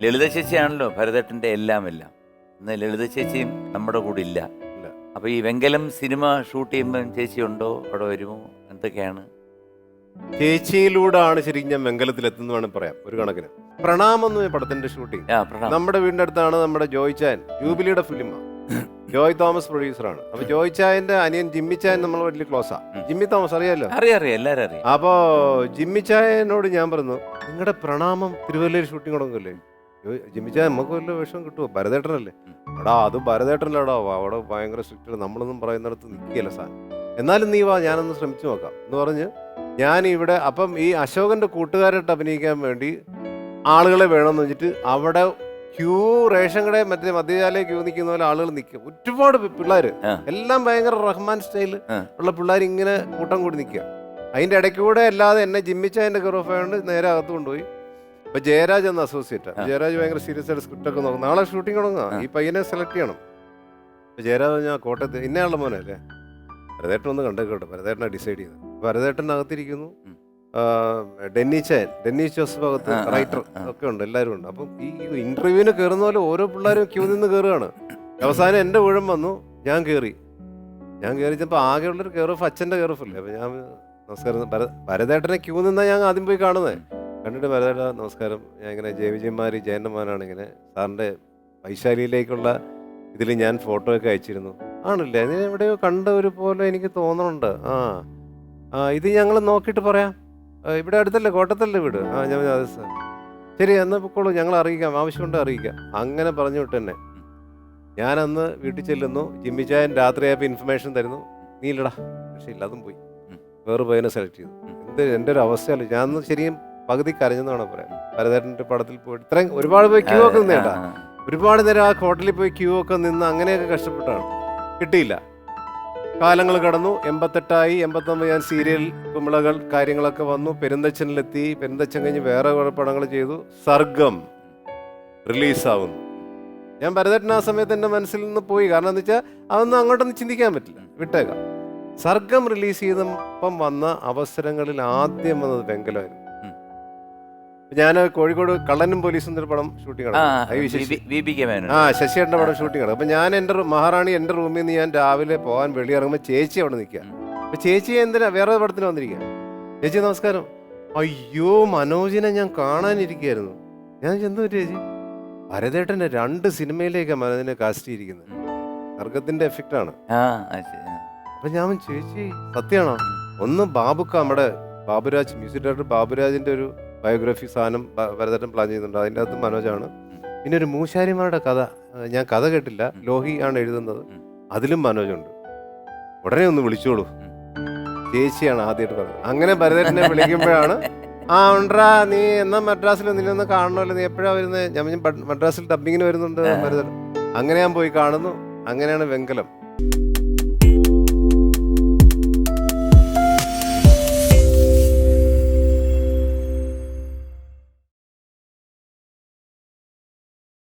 ലളിത ചേച്ചിയാണല്ലോ എല്ലാം എല്ലാം. ഇന്ന് ലളിത ചേച്ചിയും നമ്മുടെ കൂടെ ഇല്ല. അപ്പൊ ഈ വെങ്കലം സിനിമ ഷൂട്ട് ചെയ്യുമ്പോൾ ചേച്ചി ഉണ്ടോ? അവിടെ വരുമോ? എന്തൊക്കെയാണ്? ചേച്ചിയിലൂടെയാണ് ശരിക്കും ഞാൻ വെങ്കലത്തിൽ എത്തുന്നു വേണം പറയാം ഒരു കണക്കിന്. പ്രണാമം എന്ന് പടത്തിന്റെ ഷൂട്ടിംഗ് ആ പ്രണാം നമ്മുടെ വീടിന്റെ അടുത്താണ് നമ്മുടെ ജോയ് ചാൻ ജൂബിലിയുടെ ഫിലിമാണ് ജോയ് തോമസ് പ്രൊഡ്യൂസറാണ്. അപ്പൊ ജോയ് ചായന്റെ അനിയൻ ജിമ്മി ചായൻ നമ്മൾ വലിയ ക്ലോസാ. ജിമ്മി തോമസ് അറിയാലോ? അറിയാം അറിയാം എല്ലാവരും അറിയാം. അപ്പോ ജിമ്മി ചായനോട് ഞാൻ പറഞ്ഞു നിങ്ങളുടെ പ്രണാമം തിരുവല്ലയിൽ ഷൂട്ടിംഗ് തുടങ്ങല്ലേ ചായ നമുക്ക് വല്ല വിഷം കിട്ടുമോ ഭരതേട്ടനല്ലേ? എടാ അത് ഭരതേട്ടനല്ലടാ. അവിടെ ഭയങ്കര സ്ട്രിക്റ്റ് നമ്മളൊന്നും പറയുന്നിടത്ത് നിൽക്കുകയല്ല സാർ. എന്നാലും നീ വാ ഞാനൊന്ന് ശ്രമിച്ചു നോക്കാം. എന്ന് പറഞ്ഞ് ഞാൻ ഇവിടെ അപ്പം ഈ അശോകന്റെ കൂട്ടുകാരായിട്ട് അഭിനയിക്കാൻ വേണ്ടി ആളുകളെ വേണമെന്ന് വെച്ചിട്ട് അവിടെ ക്യൂ റേഷൻ കടയെ മറ്റേ മദ്യശാലയെ ക്യൂ നിൽക്കുന്ന പോലെ ആളുകൾ നിൽക്കുക. ഒരുപാട് പിള്ളേർ എല്ലാം ഭയങ്കര റഹ്മാൻ സ്റ്റൈൽ ഉള്ള പിള്ളേർ ഇങ്ങനെ കൂട്ടം കൂടി നിൽക്കുക. അതിന്റെ ഇടയ്ക്ക് കൂടെ അല്ലാതെ എന്നെ ജിമ്മിച്ച എന്റെ ഗർഭഫായോണ്ട് നേരെ അകത്ത് കൊണ്ടുപോയി. അപ്പൊ ജയരാജ് എന്ന അസോസിയേറ്റ്. ജയരാജ് ഭയങ്കര സീരിയസ് ആയിട്ട് സ്ക്രിപ്റ്റ് ഒക്കെ നോക്കും നാളെ ഷൂട്ടിംഗ് തുടങ്ങാം ഈ പയ്യനെ സെലക്ട് ചെയ്യണം. ജയരാജ് ഞാൻ കോട്ടയത്ത് ഇന്നയാളുടെ മോനെ അല്ലേ ഭരതേട്ടൻ ഒന്ന് കണ്ടേക്കോട്ടെ ഭരതേട്ടനെ ഡിസൈഡ് ചെയ്ത് ഭരതേട്ടൻ അകത്തിരിക്കുന്നു. ഡെന്നി ചാൻ ഡെന്നി ജോസഫ് അകത്ത് റൈറ്റർ ഒക്കെ ഉണ്ട് എല്ലാവരും ഉണ്ട്. അപ്പം ഈ ഇന്റർവ്യൂവിന് കയറുന്ന പോലെ ഓരോ പിള്ളേരും ക്യൂ നിന്ന് കയറുകയാണ് അവസാനം എന്റെ ഊഴം വന്നു. ഞാൻ കയറി ഞാൻ കയറിച്ചപ്പോൾ ആകെയുള്ളൊരു കയറഫ് അച്ഛന്റെ കയറ് ഓഫ് അല്ലേ? അപ്പം ഞാൻ നമസ്കാരം. ഭര- ഭരതേട്ടനെ ക്യൂ നിന്നാണ് ഞാൻ ആദ്യം പോയി കാണുന്നത് കണ്ടിട്ട് വരതേട നമസ്കാരം. ഞാൻ ഇങ്ങനെ ജയ വിജയന്മാരി ജയന്റെ മോനാണ് ഇങ്ങനെ. സാറിന്റെ വൈശാലിയിലേക്കുള്ള ഇതിൽ ഞാൻ ഫോട്ടോ ഒക്കെ അയച്ചിരുന്നു. ആണല്ലേ? ഇത് എവിടെയോ കണ്ട ഒരു പോലെ എനിക്ക് തോന്നുന്നുണ്ട് ആ. ആ ഇത് ഞങ്ങൾ നോക്കിയിട്ട് പറയാം. ഇവിടെ അടുത്തല്ലേ? കോട്ടത്തല്ലേ വീട്? ആ ഞാൻ അതെ സാർ. ശരി എന്നാൽ പൊക്കോളൂ. ഞങ്ങൾ അറിയിക്കാം. ആവശ്യമുണ്ട് അറിയിക്കാം. അങ്ങനെ പറഞ്ഞു വിട്ട് തന്നെ. ഞാൻ അന്ന് വീട്ടിൽ ചെല്ലുന്നു. ജിമ്മിച്ചായൻ രാത്രിയായപ്പോൾ ഇൻഫർമേഷൻ തരുന്നു. നീ ഇല്ലടാ. പക്ഷേ ഇല്ല അതും പോയി വേറെ പയ്യനെ സെലക്ട് ചെയ്തു. എന്ത് എന്റെ ഒരു അവസ്ഥയല്ല? ഞാൻ ശരിയും പകുതി കരഞ്ഞെന്നാണ് പറയാം ഭരതേട്ടന്റെ പടത്തിൽ പോയിട്ട് ഇത്രയും ഒരുപാട് പോയി ക്യൂ ഒക്കെ നിന്നേട്ടാ. ഒരുപാട് നേരം ആ ഹോട്ടലിൽ പോയി ക്യൂ ഒക്കെ നിന്ന് അങ്ങനെയൊക്കെ കഷ്ടപ്പെട്ടാണ്. കിട്ടിയില്ല. കാലങ്ങൾ കടന്നു. എൺപത്തെട്ടായി എൺപത്തൊമ്പത് ഞാൻ സീരിയൽ കുമിളകൾ കാര്യങ്ങളൊക്കെ വന്നു. പെരുന്തച്ഛനിലെത്തി പെരുന്തച്ഛൻ കഴിഞ്ഞ് വേറെ കുറെ പടങ്ങൾ ചെയ്തു. സർഗം റിലീസാവുന്നു. ഞാൻ ഭരതേട്ടൻ ആ സമയത്ത് എന്റെ മനസ്സിൽ നിന്ന് പോയി. കാരണം എന്താ വെച്ചാൽ അതൊന്നും അങ്ങോട്ടൊന്നും ചിന്തിക്കാൻ പറ്റില്ല. വിട്ടേക്കാം. സർഗം റിലീസ് ചെയ്തപ്പം വന്ന അവസരങ്ങളിൽ ആദ്യം വന്നത് വെങ്കലമായിരുന്നു. ഞാൻ കോഴിക്കോട് കള്ളനും പോലീസും എന്നൊരു പടം ഷൂട്ടിംഗ് ആ I V Sasi. V- V P K Menon. ആ ശശിയേട്ടന്റെ പടം ഷൂട്ടിംഗ് ആണ് അപ്പൊ ഞാൻ എന്റെ മഹാറാണി എന്റെ റൂമിൽ നിന്ന് ഞാൻ രാവിലെ പോകാൻ വെളി ഇറങ്ങുമ്പോൾ ചേച്ചി അവിടെ നിൽക്കുക. അപ്പൊ ചേച്ചി എന്തിനാ വേറെ പടത്തിന് വന്നിരിക്കുക? ചേച്ചി നമസ്കാരം. അയ്യോ മനോജിനെ ഞാൻ കാണാനിരിക്കുകയായിരുന്നു. ഞാൻ ചെന്നു ചേച്ചി? ഭരതേട്ടന്റെ രണ്ട് സിനിമയിലേക്കാണ് മനോജിനെ കാസ്റ്റ് ചെയ്തിരിക്കുന്നത്. സർഗത്തിന്റെ എഫക്റ്റ് ആണ്. അപ്പൊ ഞാൻ ചേച്ചി സത്യമാണോ? ഒന്ന് ബാബുക്ക നമ്മുടെ ബാബുരാജ് മ്യൂസിക് ഡയറക്ടർ ബാബുരാജിന്റെ ഒരു ബയോഗ്രഫി സാധനം ഭരതേട്ടൻ പ്ലാൻ ചെയ്യുന്നുണ്ട്. അതിന്റെ അകത്ത് മനോജാണ്. പിന്നെ ഒരു മൂശാരിമാരുടെ കഥ ഞാൻ കഥ കേട്ടില്ല. ലോഹി ആണ് എഴുതുന്നത്. അതിലും മനോജുണ്ട്. ഉടനെ ഒന്ന് വിളിച്ചോളൂ. ചേച്ചിയാണ് ആദ്യമായിട്ട് പറഞ്ഞത്. അങ്ങനെ ഭരതേട്ടനെ വിളിക്കുമ്പോഴാണ് ആ ഉണ്ടാ നീ എന്നാ മദ്രാസിൽ നിന്നൊന്ന് കാണണമല്ലോ. നീ എപ്പോഴാ വരുന്നത് ഞാൻ മദ്രാസിൽ ഡബിങ്ങിന് വരുന്നുണ്ട് ആ. ഭരതൻ അങ്ങനെ ഞാൻ പോയി കാണുന്നു. അങ്ങനെയാണ് വെങ്കലം.